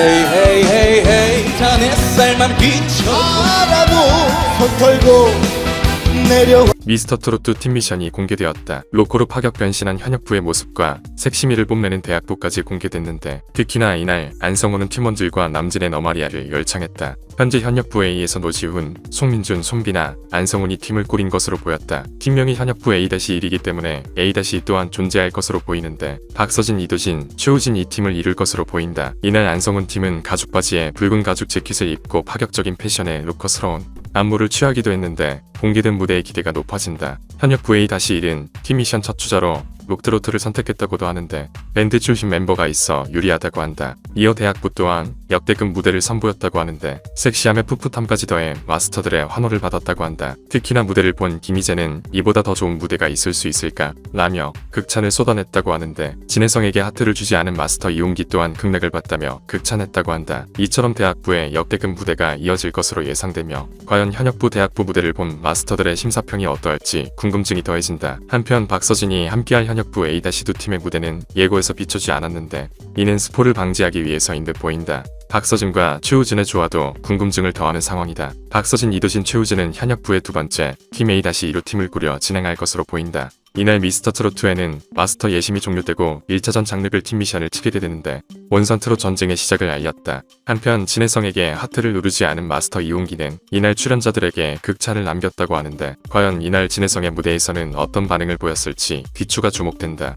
헤이 헤이 헤이 헤이. 단 햇살만 비춰. 알아도 손 털고 미스터 트로트 팀 미션이 공개되었다. 로코로 파격 변신한 현역부의 모습과 색시미를 뽐내는 대학부까지 공개됐는데 특히나 이날 안성호는 팀원들과 남진의 너마리아를 열창했다. 현재 현역부 A에서 노지훈, 송민준, 송비나, 안성훈이 팀을 꾸린 것으로 보였다. 팀명이 현역부 A-1이기 때문에 A- 또한 존재할 것으로 보이는데 박서진, 이도진, 최우진 이 팀을 이룰 것으로 보인다. 이날 안성훈 팀은 가죽 바지에 붉은 가죽 재킷을 입고 파격적인 패션에 로커스러운 안무를 취하기도 했는데 공개된 무대의 기대가 높아진다. 현역 VA-1은 팀 미션 첫 주자로 록트로트를 선택했다고도 하는데 밴드 출신 멤버가 있어 유리하다고 한다. 이어 대학부 또한 역대급 무대를 선보였다고 하는데 섹시함에 풋풋함까지 더해 마스터들의 환호를 받았다고 한다. 특히나 무대를 본 김희재는 이보다 더 좋은 무대가 있을 수 있을까? 라며 극찬을 쏟아냈다고 하는데 진혜성에게 하트를 주지 않은 마스터 이용기 또한 극락을 봤다며 극찬했다고 한다. 이처럼 대학부의 역대급 무대가 이어질 것으로 예상되며 과연 현역부 대학부 무대를 본 마스터들의 심사평이 어떠할지 궁금증이 더해진다. 한편 박서진이 함께할 현역 부 A-2 팀의 무대는 예고에서 비춰지 않았는데 이는 스포를 방지하기 위해서인 듯 보인다. 박서진과 최우진의 조화도 궁금증을 더하는 상황이다. 박서진, 이도진, 최우진은 현역부의 두 번째 팀 A-1로 팀을 꾸려 진행할 것으로 보인다. 이날 미스터 트롯2에는 마스터 예심이 종료되고 1차전 장르별 팀 미션을 치게 되는데 원선 트롯 전쟁의 시작을 알렸다. 한편 진혜성에게 하트를 누르지 않은 마스터 이용기는 이날 출연자들에게 극찬을 남겼다고 하는데 과연 이날 진혜성의 무대에서는 어떤 반응을 보였을지 귀추가 주목된다.